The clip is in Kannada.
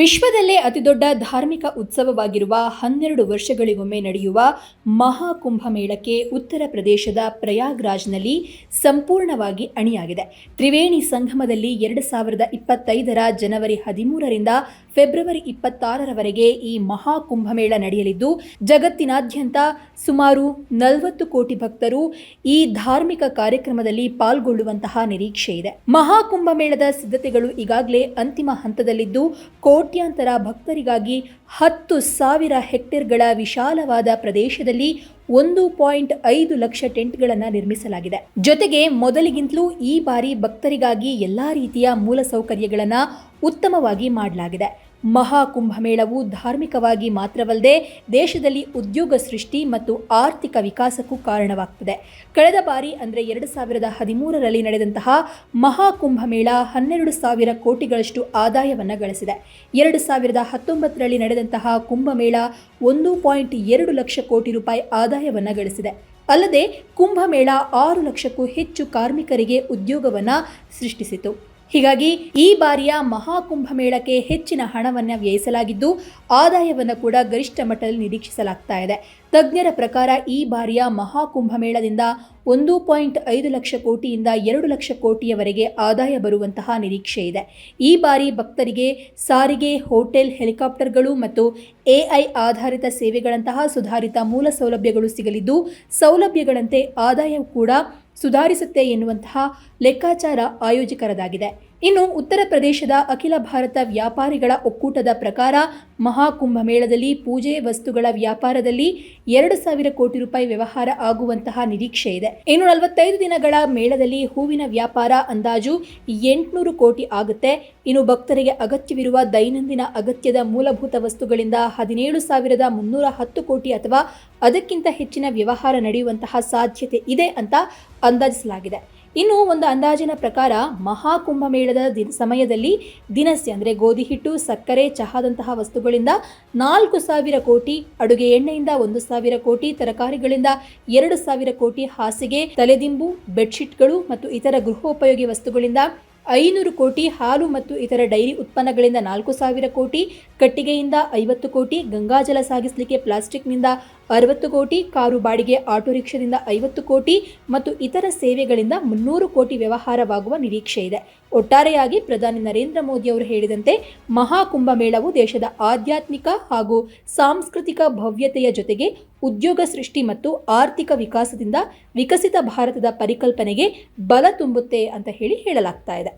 ವಿಶ್ವದಲ್ಲೇ ಅತಿದೊಡ್ಡ ಧಾರ್ಮಿಕ ಉತ್ಸವವಾಗಿರುವ ಹನ್ನೆರಡು ವರ್ಷಗಳಿಗೊಮ್ಮೆ ನಡೆಯುವ ಮಹಾಕುಂಭಮೇಳಕ್ಕೆ ಉತ್ತರ ಪ್ರದೇಶದ ಪ್ರಯಾಗ್ರಾಜ್ನಲ್ಲಿ ಸಂಪೂರ್ಣವಾಗಿ ಅಣಿಯಾಗಿದೆ. ತ್ರಿವೇಣಿ ಸಂಗಮದಲ್ಲಿ ಎರಡು ಸಾವಿರದ ಇಪ್ಪತ್ತೈದರ ಜನವರಿ ಹದಿಮೂರರಿಂದ ಫೆಬ್ರವರಿ ಇಪ್ಪತ್ತಾರರವರೆಗೆ ಈ ಮಹಾಕುಂಭಮೇಳ ನಡೆಯಲಿದ್ದು, ಜಗತ್ತಿನಾದ್ಯಂತ ಸುಮಾರು ನಲವತ್ತು ಕೋಟಿ ಭಕ್ತರು ಈ ಧಾರ್ಮಿಕ ಕಾರ್ಯಕ್ರಮದಲ್ಲಿ ಪಾಲ್ಗೊಳ್ಳುವಂತಹ ನಿರೀಕ್ಷೆ ಇದೆ ಮಹಾಕುಂಭಮೇಳದ ಸಿದ್ಧತೆಗಳು ಈಗಾಗಲೇ ಅಂತಿಮ ಹಂತದಲ್ಲಿದ್ದು ಕೋಟ್ಯಾಂತರ ಭಕ್ತರಿಗಾಗಿ ಹತ್ತು ಸಾವಿರ ಹೆಕ್ಟೇರ್ಗಳ ವಿಶಾಲವಾದ ಪ್ರದೇಶದಲ್ಲಿ ಒಂದು ಪಾಯಿಂಟ್ ಐದು ಲಕ್ಷ ಟೆಂಟ್ಗಳನ್ನು ನಿರ್ಮಿಸಲಾಗಿದೆ. ಜೊತೆಗೆ ಮೊದಲಿಗಿಂತಲೂ ಈ ಬಾರಿ ಭಕ್ತರಿಗಾಗಿ ಎಲ್ಲಾ ರೀತಿಯ ಮೂಲಸೌಕರ್ಯಗಳನ್ನು ಉತ್ತಮವಾಗಿ ಮಾಡಲಾಗಿದೆ. ಮಹಾಕುಂಭಮೇಳವು ಧಾರ್ಮಿಕವಾಗಿ ಮಾತ್ರವಲ್ಲದೆ ದೇಶದಲ್ಲಿ ಉದ್ಯೋಗ ಸೃಷ್ಟಿ ಮತ್ತು ಆರ್ಥಿಕ ವಿಕಾಸಕ್ಕೂ ಕಾರಣವಾಗ್ತದೆ. ಕಳೆದ ಬಾರಿ ಅಂದರೆ ಎರಡು ಸಾವಿರದ ಹದಿಮೂರರಲ್ಲಿ ನಡೆದಂತಹ ಮಹಾಕುಂಭಮೇಳ ಹನ್ನೆರಡು ಸಾವಿರ ಕೋಟಿಗಳಷ್ಟು ಆದಾಯವನ್ನು ಗಳಿಸಿದೆ. ಎರಡು ಸಾವಿರದ ಹತ್ತೊಂಬತ್ತರಲ್ಲಿ ನಡೆದಂತಹ ಕುಂಭಮೇಳ ಒಂದು ಪಾಯಿಂಟ್ ಎರಡು ಲಕ್ಷ ಕೋಟಿ ರೂಪಾಯಿ ಆದಾಯವನ್ನು ಗಳಿಸಿದೆ. ಅಲ್ಲದೆ ಕುಂಭಮೇಳ ಆರು ಲಕ್ಷಕ್ಕೂ ಹೆಚ್ಚು ಕಾರ್ಮಿಕರಿಗೆ ಉದ್ಯೋಗವನ್ನು ಸೃಷ್ಟಿಸಿತು. ಹೀಗಾಗಿ ಈ ಬಾರಿಯ ಮಹಾಕುಂಭಮೇಳಕ್ಕೆ ಹೆಚ್ಚಿನ ಹಣವನ್ನು ವ್ಯಯಿಸಲಾಗಿದ್ದು, ಆದಾಯವನ್ನು ಕೂಡ ಗರಿಷ್ಠ ಮಟ್ಟದಲ್ಲಿ ನಿರೀಕ್ಷಿಸಲಾಗ್ತಾ ಇದೆ. ತಜ್ಞರ ಪ್ರಕಾರ ಈ ಬಾರಿಯ ಮಹಾಕುಂಭಮೇಳದಿಂದ ಒಂದು ಪಾಯಿಂಟ್ ಐದು ಲಕ್ಷ ಕೋಟಿಯಿಂದ ಎರಡು ಲಕ್ಷ ಕೋಟಿಯವರೆಗೆ ಆದಾಯ ಬರುವಂತಹ ನಿರೀಕ್ಷೆ ಇದೆ. ಈ ಬಾರಿ ಭಕ್ತರಿಗೆ ಸಾರಿಗೆ, ಹೋಟೆಲ್, ಹೆಲಿಕಾಪ್ಟರ್ಗಳು ಮತ್ತು ಎಐ ಆಧಾರಿತ ಸೇವೆಗಳಂತಹ ಸುಧಾರಿತ ಮೂಲ ಸೌಲಭ್ಯಗಳು ಸಿಗಲಿದ್ದು, ಸೌಲಭ್ಯಗಳಂತೆ ಆದಾಯ ಕೂಡ ಸುಧಾರಿಸುತ್ತೆ ಎನ್ನುವಂತಹ ಲೆಕ್ಕಾಚಾರ ಆಯೋಜಕರದಾಗಿದೆ. ಇನ್ನು ಉತ್ತರ ಪ್ರದೇಶದ ಅಖಿಲ ಭಾರತ ವ್ಯಾಪಾರಿಗಳ ಒಕ್ಕೂಟದ ಪ್ರಕಾರ ಮಹಾಕುಂಭ ಮೇಳದಲ್ಲಿ ಪೂಜೆ ವಸ್ತುಗಳ ವ್ಯಾಪಾರದಲ್ಲಿ ಎರಡು ಸಾವಿರ ಕೋಟಿ ರೂಪಾಯಿ ವ್ಯವಹಾರ ಆಗುವಂತಹ ನಿರೀಕ್ಷೆ ಇದೆ. ಇನ್ನು ನಲವತ್ತೈದು ದಿನಗಳ ಮೇಳದಲ್ಲಿ ಹೂವಿನ ವ್ಯಾಪಾರ ಅಂದಾಜು ಎಂಟುನೂರು ಕೋಟಿ ಆಗುತ್ತೆ. ಇನ್ನು ಭಕ್ತರಿಗೆ ಅಗತ್ಯವಿರುವ ದೈನಂದಿನ ಅಗತ್ಯದ ಮೂಲಭೂತ ವಸ್ತುಗಳಿಂದ ಹದಿನೇಳು ಸಾವಿರದ ಮುನ್ನೂರ ಹತ್ತು ಕೋಟಿ ಅಥವಾ ಅದಕ್ಕಿಂತ ಹೆಚ್ಚಿನ ವ್ಯವಹಾರ ನಡೆಯುವಂತಹ ಸಾಧ್ಯತೆ ಇದೆ ಅಂತ ಅಂದಾಜಿಸಲಾಗಿದೆ. ಇನ್ನು ಒಂದು ಅಂದಾಜಿನ ಪ್ರಕಾರ ಮಹಾಕುಂಭಮೇಳದ ದಿನ ಸಮಯದಲ್ಲಿ ದಿನಸಿ ಅಂದರೆ ಗೋಧಿ ಹಿಟ್ಟು, ಸಕ್ಕರೆ, ಚಹಾದಂತಹ ವಸ್ತುಗಳಿಂದ ನಾಲ್ಕು ಸಾವಿರ ಕೋಟಿ, ಅಡುಗೆ ಎಣ್ಣೆಯಿಂದ ಒಂದು ಸಾವಿರ ಕೋಟಿ, ತರಕಾರಿಗಳಿಂದ ಎರಡು ಸಾವಿರ ಕೋಟಿ ಹಾಸಿಗೆ, ತಲೆದಿಂಬು, ಬೆಡ್ಶೀಟ್ಗಳು ಮತ್ತು ಇತರ ಗೃಹೋಪಯೋಗಿ ವಸ್ತುಗಳಿಂದ ಐನೂರು ಕೋಟಿ, ಹಾಲು ಮತ್ತು ಇತರ ಡೈರಿ ಉತ್ಪನ್ನಗಳಿಂದ ನಾಲ್ಕು ಸಾವಿರ ಕೋಟಿ, ಕಟ್ಟಿಗೆಯಿಂದ ಐವತ್ತು ಕೋಟಿ, ಗಂಗಾಜಲ ಸಾಗಿಸಲಿಕ್ಕೆ ಪ್ಲಾಸ್ಟಿಕ್ನಿಂದ ಅರವತ್ತು ಕೋಟಿ, ಕಾರು ಬಾಡಿಗೆ ಆಟೋ ರಿಕ್ಷಾದಿಂದ ಐವತ್ತು ಕೋಟಿ ಮತ್ತು ಇತರ ಸೇವೆಗಳಿಂದ ಮುನ್ನೂರು ಕೋಟಿ ವ್ಯವಹಾರವಾಗುವ ನಿರೀಕ್ಷೆ ಇದೆ. ಒಟ್ಟಾರೆಯಾಗಿ ಪ್ರಧಾನಿ ನರೇಂದ್ರ ಮೋದಿ ಅವರು ಹೇಳಿದಂತೆ ಮಹಾಕುಂಭಮೇಳವು ದೇಶದ ಆಧ್ಯಾತ್ಮಿಕ ಹಾಗೂ ಸಾಂಸ್ಕೃತಿಕ ಭವ್ಯತೆಯ ಜೊತೆಗೆ ಉದ್ಯೋಗ ಸೃಷ್ಟಿ ಮತ್ತು ಆರ್ಥಿಕ ವಿಕಾಸದಿಂದ ವಿಕಸಿತ ಭಾರತದ ಪರಿಕಲ್ಪನೆಗೆ ಬಲ ತುಂಬುತ್ತೆ ಅಂತ ಹೇಳಿ ಹೇಳಲಾಗ್ತಾ ಇದೆ.